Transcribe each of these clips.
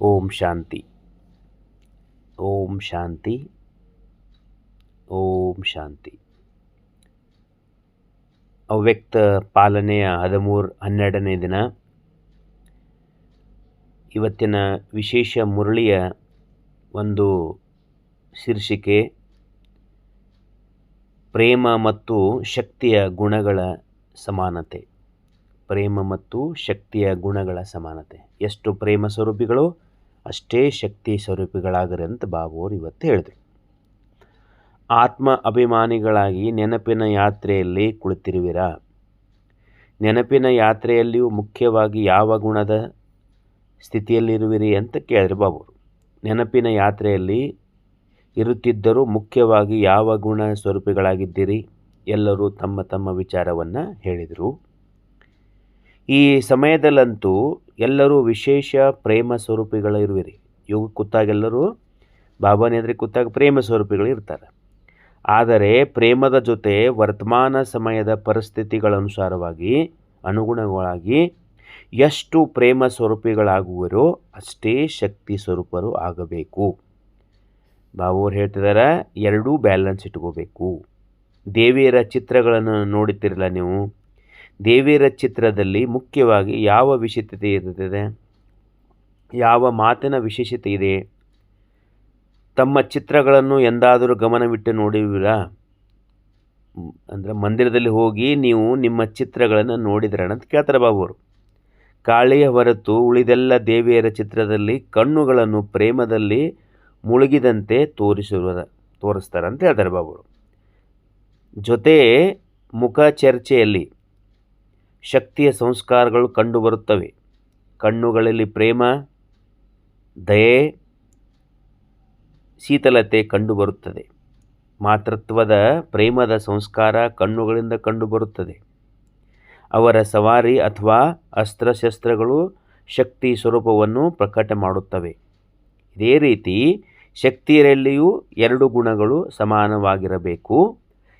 ಓಂ ಶಾಂತಿ. ಓಂ ಶಾಂತಿ. ಓಂ ಶಾಂತಿ. ಅವ್ಯಕ್ತ ಪಾಲನೆಯ ಹದಿಮೂರು ಹನ್ನೆರಡನೇ ದಿನ. ಇವತ್ತಿನ ವಿಶೇಷ ಮುರಳಿಯ ಒಂದು ಶೀರ್ಷಿಕೆ, ಪ್ರೇಮ ಮತ್ತು ಶಕ್ತಿಯ ಗುಣಗಳ ಸಮಾನತೆ. ಪ್ರೇಮ ಮತ್ತು ಶಕ್ತಿಯ ಗುಣಗಳ ಸಮಾನತೆ. ಎಷ್ಟು ಪ್ರೇಮ ಸ್ವರೂಪಿಗಳು? ಅಷ್ಟೇ ಶಕ್ತಿ ಸ್ವರೂಪಿಗಳಾಗರಿ ಅಂತ ಬಾಬುವರು ಇವತ್ತು ಹೇಳಿದರು. ಆತ್ಮ ಅಭಿಮಾನಿಗಳಾಗಿ ನೆನಪಿನ ಯಾತ್ರೆಯಲ್ಲಿ ಕುಳಿತಿರುವಿರಾ? ನೆನಪಿನ ಯಾತ್ರೆಯಲ್ಲಿಯೂ ಮುಖ್ಯವಾಗಿ ಯಾವ ಗುಣದ ಸ್ಥಿತಿಯಲ್ಲಿರುವಿರಿ ಅಂತ ಕೇಳಿದ್ರು ಬಾಬುರು ನೆನಪಿನ ಯಾತ್ರೆಯಲ್ಲಿ ಇರುತ್ತಿದ್ದರೂ ಮುಖ್ಯವಾಗಿ ಯಾವ ಗುಣ ಸ್ವರೂಪಿಗಳಾಗಿದ್ದೀರಿ? ಎಲ್ಲರೂ ತಮ್ಮ ತಮ್ಮ ವಿಚಾರವನ್ನು ಹೇಳಿದರು. ಈ ಸಮಯದಲ್ಲಂತೂ ಎಲ್ಲರೂ ವಿಶೇಷ ಪ್ರೇಮ ಸ್ವರೂಪಿಗಳಿರುವಿರಿ. ಯೋಗ ಕೂತಾಗೆಲ್ಲರೂ ಬಾಬಾನ ಅಂದರೆ ಕೂತಾಗ ಪ್ರೇಮ ಸ್ವರೂಪಿಗಳು ಇರ್ತಾರೆ. ಆದರೆ ಪ್ರೇಮದ ಜೊತೆ ವರ್ತಮಾನ ಸಮಯದ ಪರಿಸ್ಥಿತಿಗಳನುಸಾರವಾಗಿ ಅನುಗುಣವಾಗಿ ಎಷ್ಟು ಪ್ರೇಮ ಸ್ವರೂಪಿಗಳಾಗುವರೋ ಅಷ್ಟೇ ಶಕ್ತಿ ಸ್ವರೂಪರು ಆಗಬೇಕು. ಬಾಬುವ್ರು ಹೇಳ್ತಿದ್ದಾರೆ, ಎರಡೂ ಬ್ಯಾಲೆನ್ಸ್ ಇಟ್ಕೋಬೇಕು. ದೇವಿಯರ ಚಿತ್ರಗಳನ್ನು ನೋಡುತ್ತಿರಲ್ಲ ನೀವು? ದೇವಿಯರ ಚಿತ್ರದಲ್ಲಿ ಮುಖ್ಯವಾಗಿ ಯಾವ ವಿಶೇಷತೆ ಇರುತ್ತದೆ? ಯಾವ ಮಾತಿನ ವಿಶೇಷತೆ ಇದೆ? ತಮ್ಮ ಚಿತ್ರಗಳನ್ನು ಎಂದಾದರೂ ಗಮನವಿಟ್ಟು ನೋಡಿವಿರಾ ಅಂದರೆ ಮಂದಿರದಲ್ಲಿ ಹೋಗಿ ನೀವು ನಿಮ್ಮ ಚಿತ್ರಗಳನ್ನು ನೋಡಿದ್ರಣ ಅಂತ ಕೇಳ್ತಾರೆ ಬಾಬುವರು. ಕಾಳಿಯ ಹೊರತು ಉಳಿದೆಲ್ಲ ದೇವಿಯರ ಚಿತ್ರದಲ್ಲಿ ಕಣ್ಣುಗಳನ್ನು ಪ್ರೇಮದಲ್ಲಿ ಮುಳುಗಿದಂತೆ ತೋರಿಸಿರುವ ತೋರಿಸ್ತಾರೆ ಅಂತ ಹೇಳ್ತಾರೆ ಬಾಬು ಜೊತೆ ಮುಖ ಚರ್ಚೆಯಲ್ಲಿ ಶಕ್ತಿಯ ಸಂಸ್ಕಾರಗಳು ಕಂಡುಬರುತ್ತವೆ. ಕಣ್ಣುಗಳಲ್ಲಿ ಪ್ರೇಮ, ದಯೆ, ಶೀತಲತೆ ಕಂಡುಬರುತ್ತದೆ. ಮಾತೃತ್ವದ ಪ್ರೇಮದ ಸಂಸ್ಕಾರ ಕಣ್ಣುಗಳಿಂದ ಕಂಡುಬರುತ್ತದೆ. ಅವರ ಸವಾರಿ ಅಥವಾ ಅಸ್ತ್ರಶಸ್ತ್ರಗಳು ಶಕ್ತಿ ಸ್ವರೂಪವನ್ನು ಪ್ರಕಟ ಮಾಡುತ್ತವೆ. ಇದೇ ರೀತಿ ಶಕ್ತಿಯರಲ್ಲಿಯೂ ಎರಡು ಗುಣಗಳು ಸಮಾನವಾಗಿರಬೇಕು.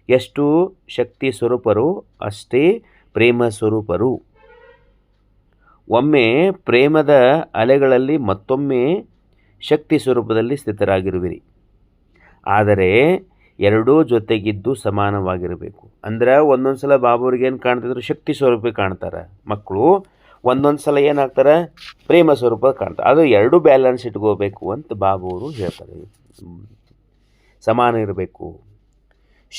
ಎಷ್ಟು ಶಕ್ತಿ ಸ್ವರೂಪರು ಅಷ್ಟೇ ಪ್ರೇಮ ಸ್ವರೂಪರು. ಒಮ್ಮೆ ಪ್ರೇಮದ ಅಲೆಗಳಲ್ಲಿ ಮತ್ತೊಮ್ಮೆ ಶಕ್ತಿ ಸ್ವರೂಪದಲ್ಲಿ ಸ್ಥಿತರಾಗಿರುವಿರಿ. ಆದರೆ ಎರಡೂ ಜೊತೆಗಿದ್ದು ಸಮಾನವಾಗಿರಬೇಕು. ಅಂದ್ರೆ ಒಂದೊಂದು ಸಲ ಬಾಬುರಿಗೆ ಏನು ಕಾಣ್ತಿದ್ರು? ಶಕ್ತಿ ಸ್ವರೂಪ ಕಾಣ್ತಾರೆ. ಮಕ್ಕಳು ಒಂದೊಂದು ಸಲ ಏನಾಗ್ತಾರೆ? ಪ್ರೇಮ ಸ್ವರೂಪ ಕಾಣ್ತಾರೆ ಅದು ಎರಡೂ ಬ್ಯಾಲೆನ್ಸ್ ಇಟ್ಕೋಬೇಕು ಅಂತ ಬಾಬುವರು ಹೇಳ್ತಾರೆ. ಸಮಾನ ಇರಬೇಕು.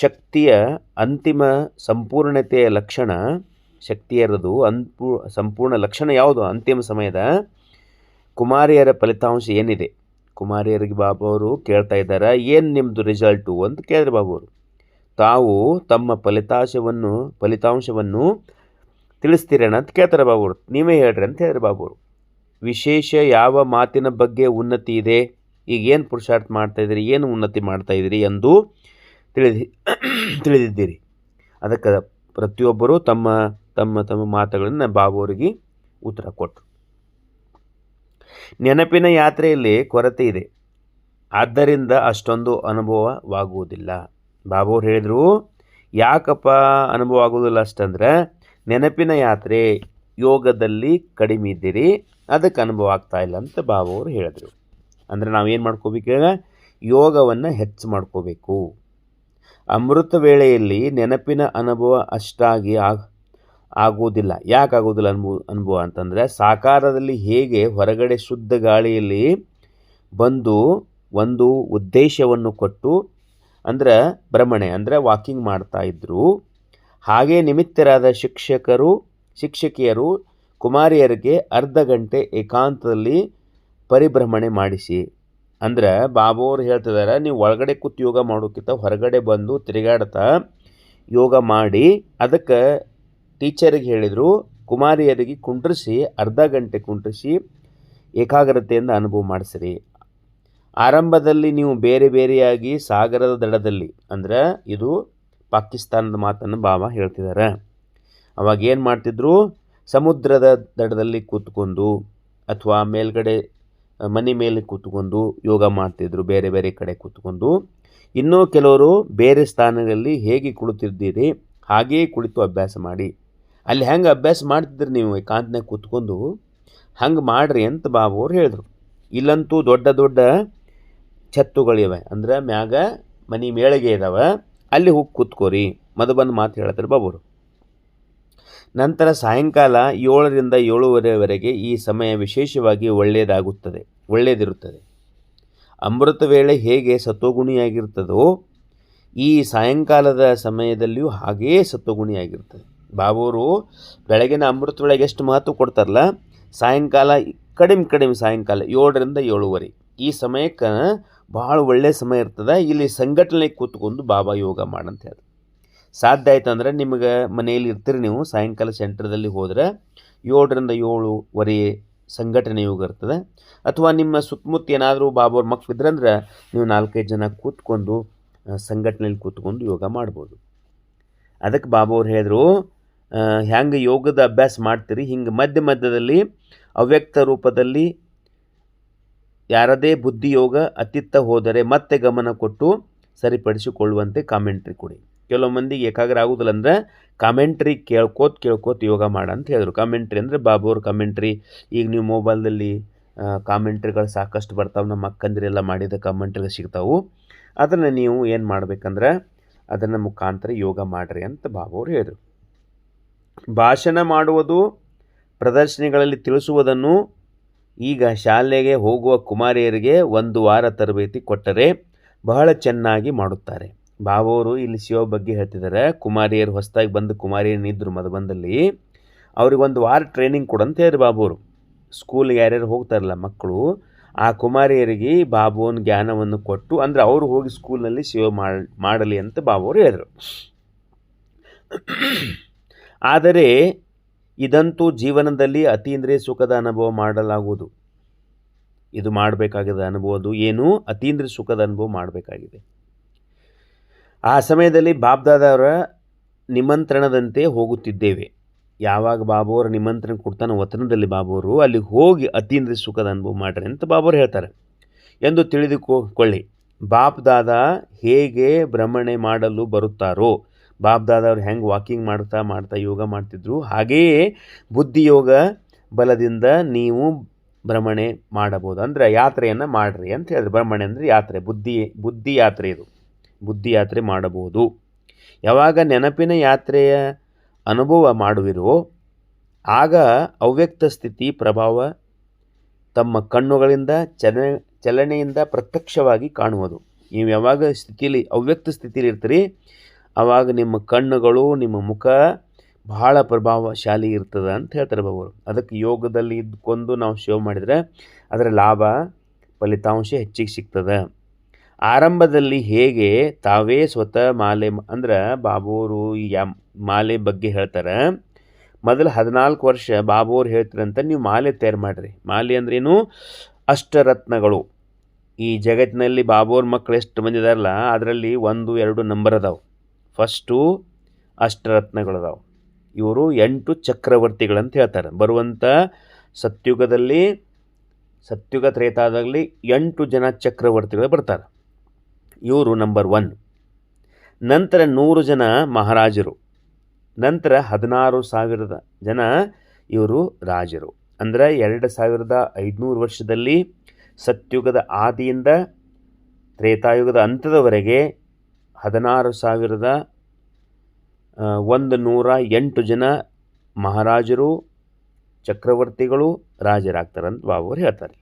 ಶಕ್ತಿಯ ಅಂತಿಮ ಸಂಪೂರ್ಣತೆಯ ಲಕ್ಷಣ ಶಕ್ತಿಯರದು ಅನ್ಪೂ ಸಂಪೂರ್ಣ ಲಕ್ಷಣ ಯಾವುದು? ಅಂತಿಮ ಸಮಯದ ಕುಮಾರಿಯರ ಫಲಿತಾಂಶ ಏನಿದೆ? ಕುಮಾರಿಯರಿಗೆ ಬಾಬು ಅವರು ಕೇಳ್ತಾ ಇದ್ದಾರೆ, ಏನು ನಿಮ್ಮದು ರಿಸಲ್ಟು ಅಂತ ಕೇಳಿದ್ರೆ ಬಾಬು ಅವರು. ತಾವು ತಮ್ಮ ಫಲಿತಾಂಶವನ್ನು ಫಲಿತಾಂಶವನ್ನು ತಿಳಿಸ್ತೀರೇನ? ಅಂತ ಕೇಳ್ತಾರೆ ಬಾಬು ಅವರು. ನೀವೇ ಹೇಳ್ರಿ ಅಂತ ಹೇಳಿದ್ರೆ ಬಾಬು ಅವರು. ವಿಶೇಷ ಯಾವ ಮಾತಿನ ಬಗ್ಗೆ ಉನ್ನತಿ ಇದೆ? ಈಗ ಏನು ಪುರುಷಾರ್ಥ ಮಾಡ್ತಾಯಿದ್ದೀರಿ ಏನು ಉನ್ನತಿ ಮಾಡ್ತಾಯಿದ್ದೀರಿ ಎಂದು ತಿಳಿದಿ, ತಿಳಿದಿದ್ದೀರಿ. ಅದಕ್ಕೆ ಪ್ರತಿಯೊಬ್ಬರೂ ತಮ್ಮ ತಮ್ಮ ತಮ್ಮ ಮಾತುಗಳನ್ನು ಬಾಬುವರಿಗೆ ಉತ್ತರ ಕೊಟ್ಟರು ನೆನಪಿನ ಯಾತ್ರೆಯಲ್ಲಿ ಕೊರತೆ ಇದೆ. ಆದ್ದರಿಂದ ಅಷ್ಟೊಂದು ಅನುಭವವಾಗುವುದಿಲ್ಲ. ಬಾಬು ಅವ್ರು ಹೇಳಿದರು, ಯಾಕಪ್ಪ ಅನುಭವ ಆಗುವುದಿಲ್ಲ ಅಷ್ಟಂದ್ರೆ, ನೆನಪಿನ ಯಾತ್ರೆ ಯೋಗದಲ್ಲಿ ಕಡಿಮೆ ಇದ್ದೀರಿ, ಅದಕ್ಕೆ ಅನುಭವ ಆಗ್ತಾ ಇಲ್ಲ ಅಂತ ಬಾಬು ಅವರು ಹೇಳಿದರು. ಅಂದರೆ ನಾವೇನು ಮಾಡ್ಕೋಬೇಕು ಯೋಗವನ್ನು ಹೆಚ್ಚು ಮಾಡ್ಕೋಬೇಕು. ಅಮೃತ ವೇಳೆಯಲ್ಲಿ ನೆನಪಿನ ಅನುಭವ ಅಷ್ಟಾಗಿ ಆಗ, ಆಗುವುದಿಲ್ಲ. ಯಾಕೆ ಆಗೋದಿಲ್ಲ ಅನುಭವ ಅನುಭವ ಅಂತಂದರೆ ಸಾಕಾರದಲ್ಲಿ ಹೇಗೆ ಹೊರಗಡೆ ಶುದ್ಧ ಗಾಳಿಯಲ್ಲಿ ಬಂದು ಒಂದು ಉದ್ದೇಶವನ್ನು ಕೊಟ್ಟು, ಅಂದ್ರೆ ಭ್ರಮಣೆ, ಅಂದರೆ ವಾಕಿಂಗ್ ಮಾಡ್ತಾ ಇದ್ದರು ಹಾಗೇ ನಿಮಿತ್ತರಾದ ಶಿಕ್ಷಕರು, ಶಿಕ್ಷಕಿಯರು, ಕುಮಾರಿಯರಿಗೆ ಅರ್ಧ ಗಂಟೆ ಏಕಾಂತದಲ್ಲಿ ಪರಿಭ್ರಮಣೆ ಮಾಡಿಸಿ ಅಂದ್ರೆ ಬಾಬು ಅವ್ರು ಹೇಳ್ತಿದ್ದಾರೆ, ನೀವು ಒಳಗಡೆ ಕೂತು ಯೋಗ ಮಾಡೋಕ್ಕಿಂತ ಹೊರಗಡೆ ಬಂದು ತಿರುಗಾಡ್ತಾ ಯೋಗ ಮಾಡಿ. ಅದಕ್ಕೆ ಟೀಚರಿಗೆ ಹೇಳಿದರು, ಕುಮಾರಿಯರಿಗೆ ಕುಂಡ್ರಿಸಿ, ಅರ್ಧ ಗಂಟೆ ಕುಂಡ್ರಿಸಿ ಏಕಾಗ್ರತೆಯಿಂದ ಅನುಭವ ಮಾಡಿಸ್ರಿ. ಆರಂಭದಲ್ಲಿ ನೀವು ಬೇರೆ ಬೇರೆಯಾಗಿ ಸಾಗರದ ದಡದಲ್ಲಿ, ಅಂದ್ರೆ ಇದು ಪಾಕಿಸ್ತಾನದ ಮಾತನ್ನು ಬಾಬಾ ಹೇಳ್ತಿದ್ದಾರೆ. ಅವಾಗ ಏನು ಮಾಡ್ತಿದ್ರು? ಸಮುದ್ರದ ದಡದಲ್ಲಿ ಕೂತ್ಕೊಂಡು ಅಥವಾ ಮೇಲ್ಗಡೆ ಮನೆ ಮೇಲೆ ಕೂತ್ಕೊಂಡು ಯೋಗ ಮಾಡ್ತಿದ್ರು ಬೇರೆ ಬೇರೆ ಕಡೆ ಕೂತ್ಕೊಂಡು. ಇನ್ನೂ ಕೆಲವರು ಬೇರೆ ಸ್ಥಾನಗಳಲ್ಲಿ ಹೇಗೆ ಕುಳಿತಿದ್ದೀರಿ, ಹಾಗೆಯೇ ಕುಳಿತು ಅಭ್ಯಾಸ ಮಾಡಿ. ಅಲ್ಲಿ ಹೆಂಗೆ ಅಭ್ಯಾಸ ಮಾಡ್ತಿದ್ರಿ ನೀವು ಏಕಾಂತನಾಗ ಕೂತ್ಕೊಂಡು? ಹಂಗೆ ಮಾಡ್ರಿ ಅಂತ ಬಾಬು ಅವ್ರು ಹೇಳಿದ್ರು. ಇಲ್ಲಂತೂ ದೊಡ್ಡ ದೊಡ್ಡ ಛತ್ತುಗಳಿವೆ. ಅಂದ್ರೆ ಮ್ಯಾಗ ಮನೆ ಮೇಳಿಗೆ ಇದಾವೆ. ಅಲ್ಲಿ ಹೋಗಿ ಕೂತ್ಕೋರಿ. ಮದು ಬಂದು ಮಾತು ಹೇಳ್ತಾರೆ ಬಾಬುರು ನಂತರ ಸಾಯಂಕಾಲ ಏಳರಿಂದ ಏಳುವರೆವರೆಗೆ ಈ ಸಮಯ ವಿಶೇಷವಾಗಿ ಒಳ್ಳೆಯದಾಗುತ್ತದೆ, ಒಳ್ಳೆಯದಿರುತ್ತದೆ. ಅಮೃತ ವೇಳೆ ಹೇಗೆ ಸತ್ವಗುಣಿಯಾಗಿರ್ತದೋ ಈ ಸಾಯಂಕಾಲದ ಸಮಯದಲ್ಲಿಯೂ ಹಾಗೇ ಸತ್ವಗುಣಿಯಾಗಿರ್ತದೆ ಬಾಬುರು ಬೆಳಗಿನ ಅಮೃತ ವೇಳೆಗೆ ಎಷ್ಟು ಮಹತ್ವ ಕೊಡ್ತಾರಲ್ಲ, ಸಾಯಂಕಾಲ, ಕಡಿಮೆ ಕಡಿಮೆ ಸಾಯಂಕಾಲ, ಏಳರಿಂದ ಏಳುವರೆ. ಈ ಸಮಯಕ್ಕೆ ಭಾಳ ಒಳ್ಳೆಯ ಸಮಯ ಇರ್ತದೆ. ಇಲ್ಲಿ ಸಂಘಟನೆ ಕೂತ್ಕೊಂಡು ಬಾಬಾ ಯೋಗ ಮಾಡಂತ ಹೇಳಿ ಸಾಧ್ಯ ಆಯ್ತು ಅಂದ್ರೆ ನಿಮಗೆ ಮನೆಯಲ್ಲಿ ಇರ್ತೀರಿ ನೀವು, ಸಾಯಂಕಾಲ ಸೆಂಟ್ರದಲ್ಲಿ ಹೋದರೆ ಏಳರಿಂದ ಏಳುವರೆ ಯೋಗ ಇರ್ತದೆ. ಅಥವಾ ನಿಮ್ಮ ಸುತ್ತಮುತ್ತ ಏನಾದರೂ ಬಾಬೋರ್ ಮಕ್ಳು ಇದ್ರಂದ್ರೆ ನೀವು ನಾಲ್ಕೈದು ಜನ ಕೂತ್ಕೊಂಡು ಸಂಘಟನೆಯಲ್ಲಿ ಕೂತ್ಕೊಂಡು ಯೋಗ ಮಾಡ್ಬೋದು. ಅದಕ್ಕೆ ಬಾಬೋರು ಹೇಳಿದ್ರು ಹೆಂಗೆ ಯೋಗದ ಅಭ್ಯಾಸ ಮಾಡ್ತೀರಿ, ಹಿಂಗೆ ಮಧ್ಯ ಮಧ್ಯದಲ್ಲಿ ಅವ್ಯಕ್ತ ರೂಪದಲ್ಲಿ ಯಾರದೇ ಬುದ್ಧಿ ಯೋಗ ಅತ್ತಿತ್ತ ಹೋದರೆ ಮತ್ತೆ ಗಮನ ಕೊಟ್ಟು ಸರಿಪಡಿಸಿಕೊಳ್ಳುವಂತೆ ಕಾಮೆಂಟ್ರಿ ಕೊಡಿ. ಕೆಲವು ಮಂದಿಗೆ ಏಕಾಗ್ರ ಆಗೋದಿಲ್ಲ ಅಂದರೆ ಕಾಮೆಂಟ್ರಿ ಕೇಳ್ಕೋತ ಕೇಳ್ಕೋತ ಯೋಗ ಮಾಡ ಅಂತ ಹೇಳಿದ್ರು. ಕಾಮೆಂಟ್ರಿ ಅಂದರೆ ಬಾಬು ಕಾಮೆಂಟ್ರಿ ಈಗ ನೀವು ಮೊಬೈಲ್ದಲ್ಲಿ ಕಾಮೆಂಟ್ರಿಗಳು ಸಾಕಷ್ಟು ಬರ್ತಾವೆ. ನಮ್ಮ ಅಕ್ಕಂದಿರೆಲ್ಲ ಮಾಡಿದ ಕಾಮೆಂಟ್ರಿಗಳು ಸಿಗ್ತಾವೆ. ಅದನ್ನು ನೀವು ಏನು ಮಾಡಬೇಕಂದ್ರೆ ಅದನ್ನು ಮುಖಾಂತರ ಯೋಗ ಮಾಡಿರಿ ಅಂತ ಬಾಬು ಅವರು ಹೇಳಿದರು. ಭಾಷಣ ಮಾಡುವುದು, ಪ್ರದರ್ಶನಗಳಲ್ಲಿ ತಿಳಿಸುವುದನ್ನು ಈಗ ಶಾಲೆಗೆ ಹೋಗುವ ಕುಮಾರಿಯರಿಗೆ ಒಂದು ವಾರ ತರಬೇತಿ ಕೊಟ್ಟರೆ ಬಹಳ ಚೆನ್ನಾಗಿ ಮಾಡುತ್ತಾರೆ. ಬಾಬೋರು ಇಲ್ಲಿ ಶಿವ ಬಗ್ಗೆ ಹೇಳ್ತಿದ್ದಾರೆ. ಕುಮಾರಿಯರು ಹೊಸದಾಗಿ ಬಂದು ಕುಮಾರಿಯರು ಮಧುಬಂದಲ್ಲಿ ಅವ್ರಿಗೊಂದು ವಾರ ಟ್ರೈನಿಂಗ್ ಕೊಡಂತ ಹೇಳಿ ಬಾಬೋರು. ಸ್ಕೂಲ್ಗೆ ಯಾರ್ಯಾರು ಹೋಗ್ತಾರಲ್ಲ ಮಕ್ಕಳು. ಆ ಕುಮಾರಿಯರಿಗೆ ಬಾಬುವನ ಜ್ಞಾನವನ್ನು ಕೊಟ್ಟು ಅಂದರೆ ಅವರು ಹೋಗಿ ಸ್ಕೂಲ್ನಲ್ಲಿ ಸೇವೆ ಮಾಡಲಿ ಅಂತ ಬಾಬೋರು ಹೇಳಿದರು. ಆದರೆ ಇದಂತೂ ಜೀವನದಲ್ಲಿ ಅತೀಂದ್ರಿಯ ಸುಖದ ಅನುಭವ ಮಾಡಲಾಗುವುದು. ಇದು ಮಾಡಬೇಕಾಗಿದೆ ಅನುಭವದು ಏನು? ಅತೀಂದ್ರಿಯ ಸುಖದ ಅನುಭವ ಮಾಡಬೇಕಾಗಿದೆ. ಆ ಸಮಯದಲ್ಲಿ ಬಾಬ್ದಾದವರ ನಿಮಂತ್ರಣದಂತೆ ಹೋಗುತ್ತಿದ್ದೇವೆ. ಯಾವಾಗ ಬಾಬುವರು ನಿಮಂತ್ರಣ ಕೊಡ್ತಾನೆ ವತನದಲ್ಲಿ ಬಾಬುವರು ಅಲ್ಲಿ ಹೋಗಿ ಅತೀಂದ್ರ ಸುಖದ ಅನುಭವ ಮಾಡ್ರಿ ಅಂತ ಬಾಬುವರು ಹೇಳ್ತಾರೆ. ಎಂದು ತಿಳಿದುಕೊಳ್ಳಿ. ಬಾಪ್ ದಾದ ಹೇಗೆ ಭ್ರಮಣೆ ಮಾಡಲು ಬರುತ್ತಾರೋ ಬಾಪ್ ಅವರು ಹೆಂಗೆ ವಾಕಿಂಗ್ ಮಾಡ್ತಾ ಮಾಡ್ತಾ ಯೋಗ ಮಾಡ್ತಿದ್ರು, ಹಾಗೆಯೇ ಬುದ್ಧಿಯೋಗ ಬಲದಿಂದ ನೀವು ಭ್ರಮಣೆ ಮಾಡಬಹುದು. ಅಂದರೆ ಯಾತ್ರೆಯನ್ನು ಮಾಡಿರಿ ಅಂತ ಹೇಳಿದ್ರು. ಭ್ರಮಣೆ ಅಂದರೆ ಯಾತ್ರೆ, ಬುದ್ಧಿ ಬುದ್ಧಿ ಯಾತ್ರೆ ಇದು. ಬುದ್ಧಿ ಯಾತ್ರೆ ಮಾಡಬಹುದು. ಯಾವಾಗ ನೆನಪಿನ ಯಾತ್ರೆಯ ಅನುಭವ ಮಾಡುವಿರೋ, ಆಗ ಅವ್ಯಕ್ತ ಸ್ಥಿತಿ, ಪ್ರಭಾವ ತಮ್ಮ ಕಣ್ಣುಗಳಿಂದ ಚಲ ಚಲನೆಯಿಂದ ಪ್ರತ್ಯಕ್ಷವಾಗಿ ಕಾಣುವುದು. ನೀವು ಯಾವಾಗ ಸ್ಥಿತಿಲಿ, ಅವ್ಯಕ್ತ ಸ್ಥಿತಿಲಿ ಇರ್ತೀರಿ ಆವಾಗ ನಿಮ್ಮ ಕಣ್ಣುಗಳು, ನಿಮ್ಮ ಮುಖ ಬಹಳ ಪ್ರಭಾವಶಾಲಿ ಇರ್ತದೆ ಅಂತ ಹೇಳ್ತಾರೆ ಬಾಬು ಅದಕ್ಕೆ ಯೋಗದಲ್ಲಿ ಇದ್ಕೊಂಡು ನಾವು ಶೋ ಮಾಡಿದರೆ, ಅದರ ಲಾಭ, ಫಲಿತಾಂಶ ಹೆಚ್ಚಿಗೆ ಸಿಗ್ತದೆ. ಆರಂಭದಲ್ಲಿ ಹೇಗೆ ತಾವೇ ಸ್ವತಃ ಮಾಲೆ ಅಂದ್ರೆ ಬಾಬೋರು ಯಾ ಮಾಲೆ ಬಗ್ಗೆ ಹೇಳ್ತಾರೆ. ಮೊದಲು ಹದಿನಾಲ್ಕು ವರ್ಷ ಬಾಬೋರು ಹೇಳ್ತಾರಂತ ನೀವು ಮಾಲೆ ತಯಾರು ಮಾಡಿರಿ. ಮಾಲೆ ಅಂದ್ರೇನು? ಅಷ್ಟರತ್ನಗಳು. ಈ ಜಗತ್ತಿನಲ್ಲಿ ಬಾಬೋರ್ ಮಕ್ಕಳು ಎಷ್ಟು ಬಂದಿದಾರಲ್ಲ ಅದರಲ್ಲಿ ಒಂದು, ಎರಡು ನಂಬರ್ ಅದಾವೆ. ಫಸ್ಟು ಅಷ್ಟರತ್ನಗಳು ಅದಾವೆ ಇವರು ಎಂಟು ಚಕ್ರವರ್ತಿಗಳಂತ ಹೇಳ್ತಾರೆ. ಬರುವಂಥ ಸತ್ಯುಗದಲ್ಲಿ, ಸತ್ಯುಗ ತ್ರೇತಾದಲ್ಲಿ ಎಂಟು ಜನ ಚಕ್ರವರ್ತಿಗಳು ಬರ್ತಾರೆ. ಇವರು ನಂಬರ್ ಒನ್ ನಂತರ ನೂರು ಜನ ಮಹಾರಾಜರು. ನಂತರ ಹದಿನಾರು ಸಾವಿರದ ಜನ ಇವರು ರಾಜರು. ಅಂದರೆ ಎರಡು ಸಾವಿರದ ಐದುನೂರು ವರ್ಷದಲ್ಲಿ ಸತ್ಯುಗದ ಆದಿಯಿಂದ ತ್ರೇತಾಯುಗದ ಅಂತ್ಯದವರೆಗೆ ಹದಿನಾರು ಸಾವಿರದ ಒಂದು ನೂರ ಎಂಟು ಜನ ಮಹಾರಾಜರು, ಚಕ್ರವರ್ತಿಗಳು ರಾಜರಾಗ್ತಾರಂತ ಬಾಬುವರು ಹೇಳ್ತಾರೆ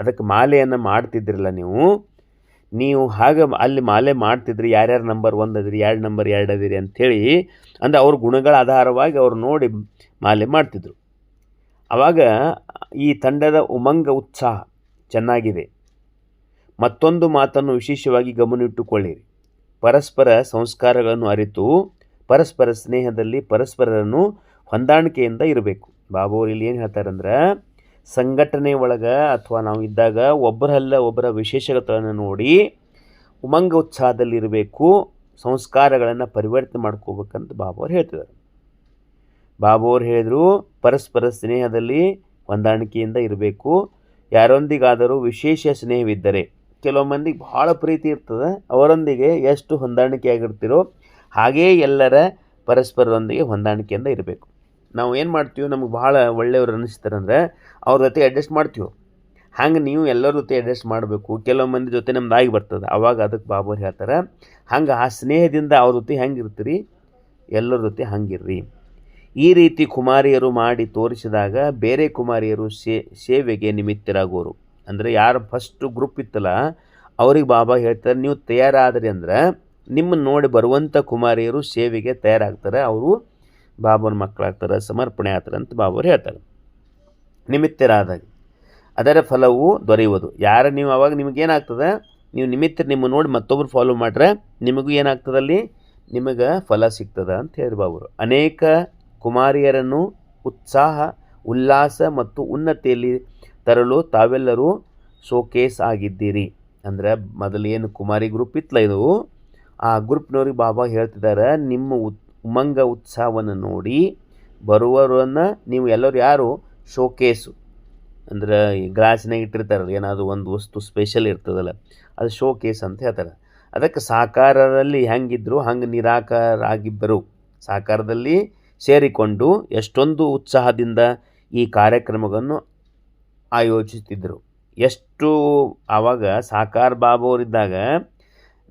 ಅದಕ್ಕೆ ಮಾಲೆಯನ್ನು ಮಾಡ್ತಿದ್ದಿರಲ್ಲ ನೀವು? ನೀವು ಹಾಗೆ ಅಲ್ಲಿ ಮಾಲೆ ಮಾಡ್ತಿದ್ರಿ, ಯಾರ್ಯಾರು ನಂಬರ್ ಒಂದು ಅದಿರಿ, ಎರಡು ನಂಬರ್ ಎರಡು ಅದಿರಿ ಅಂಥೇಳಿ ಅಂದರೆ ಅವ್ರ ಗುಣಗಳ ಆಧಾರವಾಗಿ ಅವ್ರು ನೋಡಿ ಮಾಲೆ ಮಾಡ್ತಿದ್ರು. ಆವಾಗ ಈ ತಂಡದ ಉಮಂಗ, ಉತ್ಸಾಹ ಚೆನ್ನಾಗಿದೆ. ಮತ್ತೊಂದು ಮಾತನ್ನು ವಿಶೇಷವಾಗಿ ಗಮನಿಟ್ಟುಕೊಳ್ಳಿರಿ ಪರಸ್ಪರ ಸಂಸ್ಕಾರಗಳನ್ನು ಅರಿತು, ಪರಸ್ಪರ ಸ್ನೇಹದಲ್ಲಿ ಪರಸ್ಪರರನ್ನು ಹೊಂದಾಣಿಕೆಯಿಂದ ಇರಬೇಕು. ಬಾಬು ಇಲ್ಲಿ ಏನು ಹೇಳ್ತಾರಂದ್ರೆ ಸಂಘಟನೆ ಒಳಗೆ ಅಥವಾ ನಾವು ಇದ್ದಾಗ ಒಬ್ಬರಲ್ಲ ಒಬ್ಬರ ವಿಶೇಷತೆಗಳನ್ನು ನೋಡಿ ಉಮಂಗ ಉತ್ಸಾಹದಲ್ಲಿರಬೇಕು ಸಂಸ್ಕಾರಗಳನ್ನು ಪರಿವರ್ತನೆ ಮಾಡ್ಕೋಬೇಕಂತ ಬಾಬು ಅವ್ರು ಹೇಳ್ತಿದ್ದಾರೆ ಬಾಬು ಅವ್ರು ಹೇಳಿದರು, ಪರಸ್ಪರ ಸ್ನೇಹದಲ್ಲಿ ಹೊಂದಾಣಿಕೆಯಿಂದ ಇರಬೇಕು. ಯಾರೊಂದಿಗಾದರೂ ವಿಶೇಷ ಸ್ನೇಹವಿದ್ದರೆ ಕೆಲವು ಮಂದಿಗೆ ಭಾಳ ಪ್ರೀತಿ ಇರ್ತದೆ, ಅವರೊಂದಿಗೆ ಎಷ್ಟು ಹೊಂದಾಣಿಕೆಯಾಗಿರ್ತಿರೋ ಹಾಗೇ ಎಲ್ಲರ ಪರಸ್ಪರರೊಂದಿಗೆ ಹೊಂದಾಣಿಕೆಯಿಂದ ಇರಬೇಕು. ನಾವು ಏನು ಮಾಡ್ತೀವಿ ನಮ್ಗೆ ಭಾಳ ಒಳ್ಳೆಯವ್ರು ಅನ್ನಿಸ್ತಾರಂದ್ರೆ ಅವ್ರ ಜೊತೆ ಅಡ್ಜಸ್ಟ್ ಮಾಡ್ತೀವಿ. ಹಂಗೆ ನೀವು ಎಲ್ಲರ ಜೊತೆ ಅಡ್ಜಸ್ಟ್ ಮಾಡಬೇಕು. ಕೆಲವು ಮಂದಿ ಜೊತೆ ನಮ್ದು ಆಗಿ ಬರ್ತದೆ. ಅವಾಗ ಅದಕ್ಕೆ ಬಾಬಾ ಹೇಳ್ತಾರೆ, ಹಂಗೆ ಆ ಸ್ನೇಹದಿಂದ ಅವ್ರ ಜೊತೆ ಹೆಂಗೆ ಇರ್ತೀರಿ? ಎಲ್ಲರ ಜೊತೆ ಹಂಗಿರ್ರಿ. ಈ ರೀತಿ ಕುಮಾರಿಯರು ಮಾಡಿ ತೋರಿಸಿದಾಗ ಬೇರೆ ಕುಮಾರಿಯರು ಸೇವೆಗೆ ನಿಮಿತ್ತರಾಗೋರು. ಅಂದರೆ ಯಾರು ಫಸ್ಟು ಗ್ರೂಪ್ ಇತ್ತಲ್ಲ, ಅವ್ರಿಗೆ ಬಾಬಾ ಹೇಳ್ತಾರೆ, ನೀವು ತಯಾರಾದ್ರಿ ಅಂದ್ರೆ ನಿಮ್ಮನ್ನು ನೋಡಿ ಬರುವಂಥ ಕುಮಾರಿಯರು ಸೇವೆಗೆ ತಯಾರಾಗ್ತಾರೆ. ಅವರು ಬಾಬನ ಮಕ್ಕಳಾಗ್ತಾರೆ, ಸಮರ್ಪಣೆ ಆಗ್ತಾರೆ ಅಂತ ಬಾಬರು ಹೇಳ್ತಾರೆ. ನಿಮಿತ್ತರಾದಾಗ ಅದರ ಫಲವು ದೊರೆಯುವುದು. ಯಾರು ನೀವು ಅವಾಗ ನಿಮಗೇನಾಗ್ತದೆ ನೀವು ನಿಮಿತ್ತ ನಿಮ್ಮ ನೋಡಿ ಮತ್ತೊಬ್ರು ಫಾಲೋ ಮಾಡ್ರೆ ನಿಮಗೂ ಏನಾಗ್ತದಲ್ಲಿ ನಿಮಗೆ ಫಲ ಸಿಗ್ತದೆ ಅಂತ ಹೇಳಿ ಬಾಬರು. ಅನೇಕ ಕುಮಾರಿಯರನ್ನು ಉತ್ಸಾಹ, ಉಲ್ಲಾಸ ಮತ್ತು ಉನ್ನತಿಯಲ್ಲಿ ತರಲು ತಾವೆಲ್ಲರೂ ಶೋಕೇಸ್ ಆಗಿದ್ದೀರಿ. ಅಂದರೆ ಮೊದಲು ಏನು ಕುಮಾರಿ ಗ್ರೂಪ್ ಇತ್ತಲ್ಲ ಇದು? ಆ ಗ್ರೂಪ್ನವ್ರಿಗೆ ಬಾಬಾ ಹೇಳ್ತಿದ್ದಾರೆ, ನಿಮ್ಮ ಉತ್ ಉಮಂಗ ಉತ್ಸವವನ್ನು ನೋಡಿ ಬರುವವರನ್ನು ನೀವು ಎಲ್ಲರೂ ಯಾರು? ಶೋಕೇಸು. ಅಂದ್ರೆ ಗ್ಲಾಸ್ನಾಗ ಇಟ್ಟಿರ್ತಾರಲ್ಲ, ಏನಾದರೂ ಒಂದು ವಸ್ತು ಸ್ಪೆಷಲ್ ಇರ್ತದಲ್ಲ, ಅದು ಶೋ ಕೇಸ್ ಅಂತ ಹೇಳ್ತಾರೆ. ಅದಕ್ಕೆ ಸಾಕಾರದಲ್ಲಿ ಹೆಂಗಿದ್ರು ಹಂಗೆ ನಿರಾಕಾರಾಗಿಬ್ಬರು. ಸಾಕಾರದಲ್ಲಿ ಸೇರಿಕೊಂಡು ಎಷ್ಟೊಂದು ಉತ್ಸಾಹದಿಂದ ಈ ಕಾರ್ಯಕ್ರಮವನ್ನು ಆಯೋಜಿಸುತ್ತಿದ್ದರು ಎಷ್ಟು ಆವಾಗ ಸಾಕಾರ ಬಾಬು ಅವರಿದ್ದಾಗ,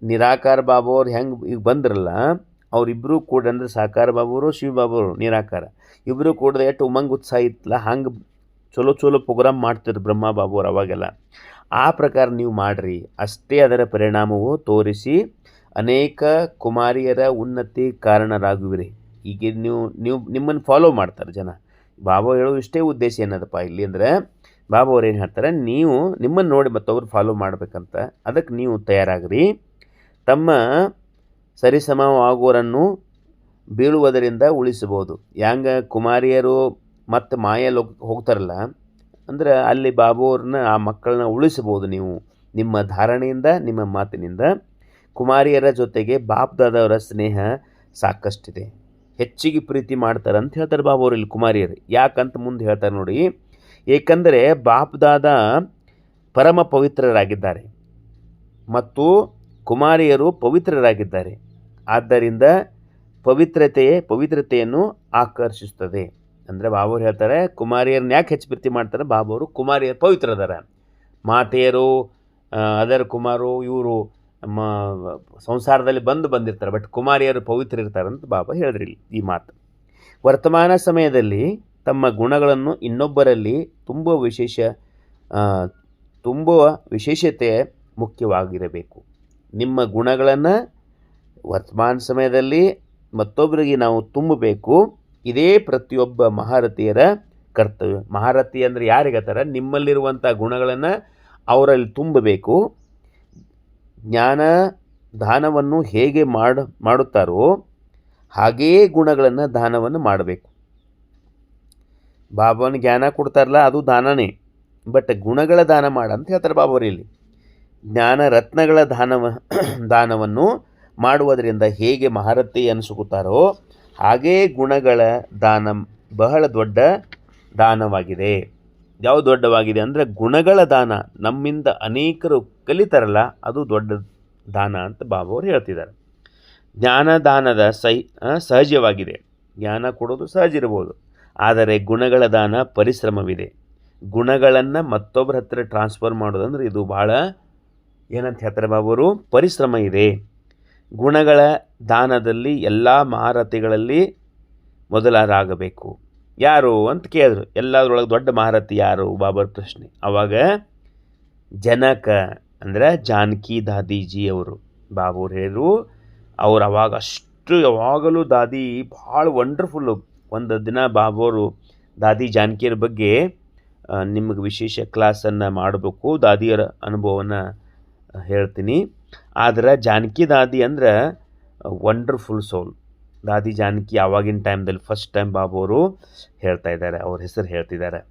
ನಿರಾಕಾರ ಬಾಬು ಅವ್ರು ಹೆಂಗೆ ಈಗ ಬಂದ್ರಲ್ಲ ಅವರಿಬ್ಬರು ಕೂಡ ಅಂದರೆ ಸಾಕಾರ ಬಾಬುವರು ಶಿವ ಬಾಬುವರು ನಿರಾಕಾರ. ಇಬ್ಬರು ಕೂಡ ಎಷ್ಟು ಉಮಂಗ್, ಉತ್ಸಾಹ ಇತ್ತಲ್ಲ, ಹಂಗೆ ಚಲೋ ಚಲೋ ಪ್ರೋಗ್ರಾಮ್ ಮಾಡ್ತಿದ್ರು ಬ್ರಹ್ಮ ಬಾಬುವ್ರು ಅವಾಗೆಲ್ಲ. ಆ ಪ್ರಕಾರ ನೀವು ಮಾಡಿರಿ. ಅಷ್ಟೇ ಅದರ ಪರಿಣಾಮವು ತೋರಿಸಿ ಅನೇಕ ಕುಮಾರಿಯರ ಉನ್ನತಿ ಕಾರಣರಾಗುವಿರಿ. ಈಗ ನೀವು ನೀವು ನಿಮ್ಮನ್ನು ಫಾಲೋ ಮಾಡ್ತಾರೆ ಜನ. ಬಾಬಾ ಹೇಳೋ ಇಷ್ಟೇ ಉದ್ದೇಶ ಏನದಪ್ಪ ಇಲ್ಲಿ ಅಂದರೆ, ಬಾಬಾ ಅವ್ರು ಏನು ಹೇಳ್ತಾರೆ, ನೀವು ನಿಮ್ಮನ್ನು ನೋಡಿ ಮತ್ತೊಬ್ರು ಫಾಲೋ ಮಾಡಬೇಕಂತ. ಅದಕ್ಕೆ ನೀವು ತಯಾರಾಗ್ರಿ. ತಮ್ಮ ಸರಿಸಮವಾಗುವರನ್ನು ಬೀಳುವುದರಿಂದ ಉಳಿಸಬಹುದು. ಯಾಂಗ ಕುಮಾರಿಯರು ಮತ್ತು ಮಾಯಲ್ಲಿ ಹೋಗ್ ಹೋಗ್ತಾರಲ್ಲ, ಅಂದ್ರೆ ಅಲ್ಲಿ ಬಾಬುವ್ರನ್ನ ಆ ಮಕ್ಕಳನ್ನ ಉಳಿಸಬಹುದು ನೀವು. ನಿಮ್ಮ ಧಾರಣೆಯಿಂದ, ನಿಮ್ಮ ಮಾತಿನಿಂದ ಕುಮಾರಿಯರ ಜೊತೆಗೆ ಬಾಪ್ದಾದವರ ಸ್ನೇಹ ಸಾಕಷ್ಟಿದೆ. ಹೆಚ್ಚಿಗೆ ಪ್ರೀತಿ ಮಾಡ್ತಾರೆ ಅಂತ ಹೇಳ್ತಾರೆ ಬಾಬುವ್ರು ಇಲ್ಲಿ ಕುಮಾರಿಯರು. ಯಾಕಂತ ಮುಂದೆ ಹೇಳ್ತಾರೆ ನೋಡಿ, ಏಕೆಂದರೆ ಬಾಪ್ದಾದ ಪರಮ ಪವಿತ್ರರಾಗಿದ್ದಾರೆ. ಮತ್ತು ಕುಮಾರಿಯರು ಪವಿತ್ರರಾಗಿದ್ದಾರೆ. ಆದ್ದರಿಂದ ಪವಿತ್ರತೆಯೇ ಪವಿತ್ರತೆಯನ್ನು ಆಕರ್ಷಿಸ್ತದೆ ಅಂದರೆ ಬಾಬುರು ಹೇಳ್ತಾರೆ, ಕುಮಾರಿಯರನ್ನ ಯಾಕೆ ಹೆಚ್ಚು ಪ್ರೀತಿ ಮಾಡ್ತಾರೆ? ಬಾಬುವರು ಕುಮಾರಿಯರು ಪವಿತ್ರ ಅದಾರ ಮಾತೆಯರು ಅದರ ಕುಮಾರು, ಇವರು ಮ, ಸಂಸಾರದಲ್ಲಿ ಬಂದು ಬಂದಿರ್ತಾರೆ, ಬಟ್ ಕುಮಾರಿಯರು ಪವಿತ್ರ ಇರ್ತಾರೆ ಅಂತ ಬಾಬಾ ಹೇಳಿದ್ರಿ ಈ ಮಾತು. ವರ್ತಮಾನ ಸಮಯದಲ್ಲಿ ತಮ್ಮ ಗುಣಗಳನ್ನು ಇನ್ನೊಬ್ಬರಲ್ಲಿ ತುಂಬ ವಿಶೇಷ ತುಂಬುವ ವಿಶೇಷತೆ ಮುಖ್ಯವಾಗಿರಬೇಕು. ನಿಮ್ಮ ಗುಣಗಳನ್ನು ವರ್ತಮಾನ ಸಮಯದಲ್ಲಿ ಮತ್ತೊಬ್ಬರಿಗೆ ನಾವು ತುಂಬಬೇಕು. ಇದೇ ಪ್ರತಿಯೊಬ್ಬ ಮಹಾರಥಿಯರ ಕರ್ತವ್ಯ. ಮಹಾರಥಿ ಅಂದರೆ ಯಾರಿಗತ್ತಾರ ನಿಮ್ಮಲ್ಲಿರುವಂಥ ಗುಣಗಳನ್ನು ಅವರಲ್ಲಿ ತುಂಬಬೇಕು. ಜ್ಞಾನ, ದಾನವನ್ನು ಹೇಗೆ ಮಾಡ, ಮಾಡುತ್ತಾರೋ ಹಾಗೆಯೇ ಗುಣಗಳನ್ನು ದಾನವನ್ನು ಮಾಡಬೇಕು. ಬಾಬಾನ ಜ್ಞಾನ ಕೊಡ್ತಾರಲ್ಲ, ಅದು ದಾನನೇ. ಬಟ್ ಗುಣಗಳ ದಾನ ಮಾಡ ಅಂತ ಹೇಳ್ತಾರೆ ಬಾಬಾವರಿಯಲ್ಲಿ ಜ್ಞಾನ ರತ್ನಗಳ ದಾನವ, ದಾನವನ್ನು ಮಾಡುವುದರಿಂದ ಹೇಗೆ ಮಹಾರಥಿ ಅನಿಸುಕುತ್ತಾರೋ ಹಾಗೇ ಗುಣಗಳ ದಾನ ಬಹಳ ದೊಡ್ಡ ದಾನವಾಗಿದೆ. ಯಾವ ದೊಡ್ಡವಾಗಿದೆ ಅಂದರೆ ಗುಣಗಳ ದಾನ. ನಮ್ಮಿಂದ ಅನೇಕರು ಕಲಿತಾರಲ್ಲ, ಅದು ದೊಡ್ಡ ದಾನ ಅಂತ ಬಾಬಾ ಅವರು ಹೇಳ್ತಿದ್ದಾರೆ ಜ್ಞಾನದಾನದ ಸೈ ಸಹಜವಾಗಿದೆ. ಜ್ಞಾನ ಕೊಡೋದು ಸಹಜ ಇರ್ಬೋದು. ಆದರೆ ಗುಣಗಳ ದಾನ ಪರಿಶ್ರಮವಿದೆ. ಗುಣಗಳನ್ನು ಮತ್ತೊಬ್ಬರ ಹತ್ರ ಟ್ರಾನ್ಸ್ಫರ್ ಮಾಡೋದಂದ್ರೆ ಇದು ಭಾಳ ಏನಂತ ಹೇಳ್ತಾರೆ ಬಾಬಾವರು? ಪರಿಶ್ರಮ ಇದೆ. ಗುಣಗಳ ದಾನದಲ್ಲಿ ಎಲ್ಲ ಮಹಾರಥಿಗಳಲ್ಲಿ ಮೊದಲಾರಾಗಬೇಕು. ಯಾರು ಅಂತ ಕೇಳಿದ್ರು. ಎಲ್ಲದರೊಳಗೆ ದೊಡ್ಡ ಮಹಾರಥಿ ಯಾರು? ಬಾಬರ್ ಪ್ರಶ್ನೆ ಅವಾಗ ಜನಕ ಅಂದರೆ ಜಾನಕಿ ದಾದೀಜಿ ಅವರು ಬಾಬೂರು ಹೇಳಿದ್ರು ಅವ್ರು ಅವಾಗ ಅಷ್ಟು ಯಾವಾಗಲೂ ದಾದಿ ಭಾಳ ವಂಡರ್ಫುಲ್ಲು ಒಂದು ದಿನ ಬಾಬೋರು ದಾದಿ ಜಾನಕಿಯರ ಬಗ್ಗೆ ನಿಮಗೆ ವಿಶೇಷ ಕ್ಲಾಸನ್ನು ಮಾಡಬೇಕು. ದಾದಿಯರ ಅನುಭವವನ್ನು ಹೇಳ್ತೀನಿ. ಆದ್ರೆ ಜಾನಕಿ ದಾದಿ ಅಂದ್ರೆ ವಂಡರ್ಫುಲ್ ಸೋಲ್ ದಾದಿ ಜಾನಕಿ ಆವಾಗಿನ ಟೈಮ್ದಲ್ಲಿ ಫಸ್ಟ್ ಟೈಮ್ ಬಾಬು ಅವರು ಹೇಳ್ತಾ ಇದ್ದಾರೆ, ಅವ್ರ ಹೆಸರು ಹೇಳ್ತಿದ್ದಾರೆ.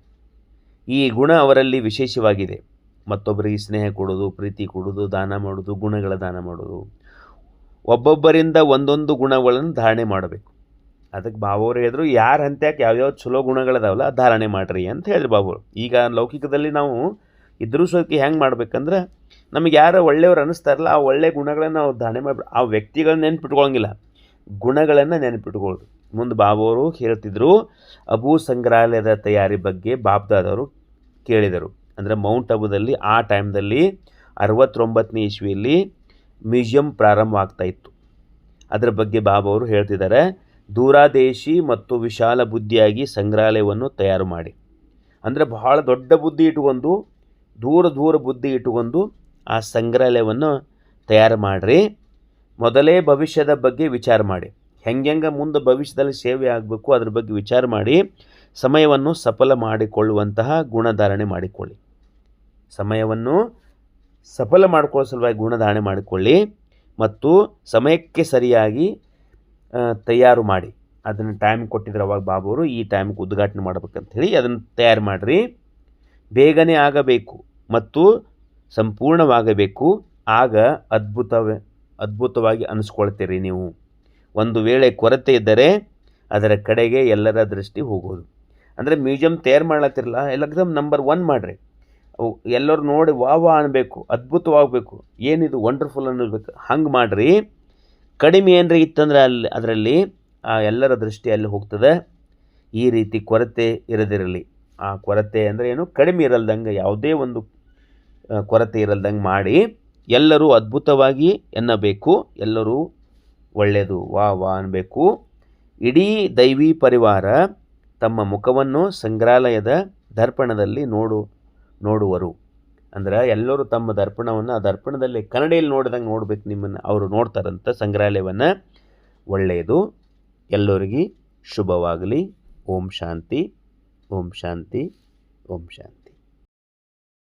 ಈ ಗುಣ ಅವರಲ್ಲಿ ವಿಶೇಷವಾಗಿದೆ. ಮತ್ತೊಬ್ಬರಿಗೆ ಸ್ನೇಹ ಕೊಡೋದು, ಪ್ರೀತಿ ಕೊಡೋದು, ದಾನ ಮಾಡೋದು, ಗುಣಗಳ ದಾನ ಮಾಡೋದು. ಒಬ್ಬೊಬ್ಬರಿಂದ ಒಂದೊಂದು ಗುಣಗಳನ್ನು ಧಾರಣೆ ಮಾಡಬೇಕು. ಅದಕ್ಕೆ ಬಾಬುವ್ರು ಹೇಳಿದ್ರು, ಯಾರು ಹಂತ್ಯಾಕೆ ಯಾವ್ಯಾವ ಚಲೋ ಗುಣಗಳದಾವಲ್ಲ ಧಾರಣೆ ಮಾಡಿರಿ ಅಂತ ಹೇಳಿದ್ರು ಬಾಬು ಈಗ ಲೌಕಿಕದಲ್ಲಿ ನಾವು ಇದ್ರೂ ಸೋಕಿ ಹೆಂಗೆ ಮಾಡ್ಬೇಕಂದ್ರೆ ನಮಗೆ ಯಾರು ಒಳ್ಳೆಯವ್ರು ಅನ್ನಿಸ್ತಾರಲ್ಲ, ಆ ಒಳ್ಳೆಯ ಗುಣಗಳನ್ನು ನಾವು ಧಾರಣೆ ಮಾಡಿ, ಆ ವ್ಯಕ್ತಿಗಳನ್ನ ನೆನ್ಪಿಟ್ಕೊಳಂಗಿಲ್ಲ. ಗುಣಗಳನ್ನು ನೆನಪಿಟ್ಕೊಳ್ಳೋದು ಮುಂದೆ ಬಾಬುವರು ಹೇಳ್ತಿದ್ರು, ಅಬು ಸಂಗ್ರಹಾಲಯದ ತಯಾರಿ ಬಗ್ಗೆ ಬಾಬ್ದಾದವರು ಕೇಳಿದರು. ಅಂದರೆ ಮೌಂಟ್ ಅಬುದಲ್ಲಿ, ಆ ಟೈಮ್ದಲ್ಲಿ ಅರವತ್ತೊಂಬತ್ತನೇ ಇಸ್ವಿಯಲ್ಲಿ ಮ್ಯೂಸಿಯಂ ಪ್ರಾರಂಭ ಆಗ್ತಾ ಇತ್ತು. ಅದರ ಬಗ್ಗೆ ಬಾಬಾ ಅವರು ಹೇಳ್ತಿದ್ದಾರೆ, ದೂರಾದೇಶಿ ಮತ್ತು ವಿಶಾಲ ಬುದ್ಧಿಯಾಗಿ ಸಂಗ್ರಹಾಲಯವನ್ನು ತಯಾರು ಮಾಡಿ. ಅಂದರೆ ಬಹಳ ದೊಡ್ಡ ಬುದ್ಧಿ ಇಟ್ಕೊಂಡು ದೂರ ದೂರ ಬುದ್ಧಿ ಇಟ್ಟುಕೊಂಡು ಆ ಸಂಗ್ರಹಾಲಯವನ್ನು ತಯಾರು ಮಾಡಿರಿ. ಮೊದಲೇ ಭವಿಷ್ಯದ ಬಗ್ಗೆ ವಿಚಾರ ಮಾಡಿ. ಹೆಂಗೆ ಮುಂದೆ ಭವಿಷ್ಯದಲ್ಲಿ ಸೇವೆ ಆಗಬೇಕು, ಅದ್ರ ಬಗ್ಗೆ ವಿಚಾರ ಮಾಡಿ. ಸಮಯವನ್ನು ಸಫಲ ಮಾಡಿಕೊಳ್ಳುವಂತಹ ಗುಣಧಾರಣೆ ಮಾಡಿಕೊಳ್ಳಿ. ಸಮಯವನ್ನು ಸಫಲ ಮಾಡಿಕೊಳ್ಳೋ ಸಲುವಾಗಿ ಗುಣಧಾರಣೆ ಮಾಡಿಕೊಳ್ಳಿ ಮತ್ತು ಸಮಯಕ್ಕೆ ಸರಿಯಾಗಿ ತಯಾರು ಮಾಡಿ. ಅದನ್ನು ಟೈಮ್ ಕೊಟ್ಟಿದ್ರು ಅವಾಗ ಬಾಬುವರು ಈ ಟೈಮ್ಗೆ ಉದ್ಘಾಟನೆ ಮಾಡ್ಬೇಕಂತ ಹೇಳಿ ಅದನ್ನು ತಯಾರು ಮಾಡಿರಿ. ಬೇಗನೆ ಆಗಬೇಕು ಮತ್ತು ಸಂಪೂರ್ಣವಾಗಬೇಕು, ಆಗ ಅದ್ಭುತವೇ, ಅದ್ಭುತವಾಗಿ ಅನಿಸ್ಕೊಳ್ತೀರಿ ನೀವು. ಒಂದು ವೇಳೆ ಕೊರತೆ ಇದ್ದರೆ ಅದರ ಕಡೆಗೆ ಎಲ್ಲರ ದೃಷ್ಟಿ ಹೋಗೋದು. ಅಂದರೆ ಮ್ಯೂಸಿಯಂ ತಯಾರು ಮಾಡ್ಲತ್ತಿರಲ್ಲ ಎಲ್ಲಕ್ದಮ್ ನಂಬರ್ ಒನ್ ಮಾಡಿರಿ. ಅವು ಎಲ್ಲರೂ ನೋಡಿ ವಾ ವಾ ಅನ್ಬೇಕು, ಅದ್ಭುತವಾಗಬೇಕು. ಏನಿದು ವಂಡರ್ಫುಲ್ ಅನ್ನಬೇಕು ಹಂಗೆ ಮಾಡಿರಿ. ಕಡಿಮೆ ಏನರ ಇತ್ತಂದ್ರೆ ಅಲ್ಲಿ, ಅದರಲ್ಲಿ ಆ ಎಲ್ಲರ ದೃಷ್ಟಿ ಅಲ್ಲಿ ಹೋಗ್ತದೆ. ಈ ರೀತಿ ಕೊರತೆ ಇರದಿರಲಿ. ಆ ಕೊರತೆ ಅಂದರೆ ಏನು? ಕಡಿಮೆ ಇರಲ್ದಂಗೆ ಯಾವುದೇ ಒಂದು ಕೊರತೆ ಇರಲ್ದಂಗೆ ಮಾಡಿ ಎಲ್ಲರೂ ಅದ್ಭುತವಾಗಿ ಎನ್ನಬೇಕು, ಎಲ್ಲರೂ ಒಳ್ಳೆಯದು, ವಾ ವಾ ಅನ್ನಬೇಕು ಇಡೀ ದೈವಿ ಪರಿವಾರ ತಮ್ಮ ಮುಖವನ್ನು ಸಂಗ್ರಹಾಲಯದ ದರ್ಪಣದಲ್ಲಿ ನೋಡು, ನೋಡುವರು. ಅಂದ್ರೆ ಎಲ್ಲರೂ ತಮ್ಮ ದರ್ಪಣವನ್ನು ಆ ದರ್ಪಣದಲ್ಲಿ ಕನ್ನಡಿಯಲ್ಲಿ ನೋಡಿದಂಗೆ ನೋಡ್ಬೇಕು ನಿಮ್ಮನ್ನು, ಅವರು ನೋಡ್ತಾರಂತ ಸಂಗ್ರಹಾಲಯವನ್ನು ಒಳ್ಳೆಯದು. ಎಲ್ಲರಿಗೆ ಶುಭವಾಗಲಿ. ಓಂ ಶಾಂತಿ. ಓಂ ಶಾಂತಿ ಓಂ ಶಾಂತಿ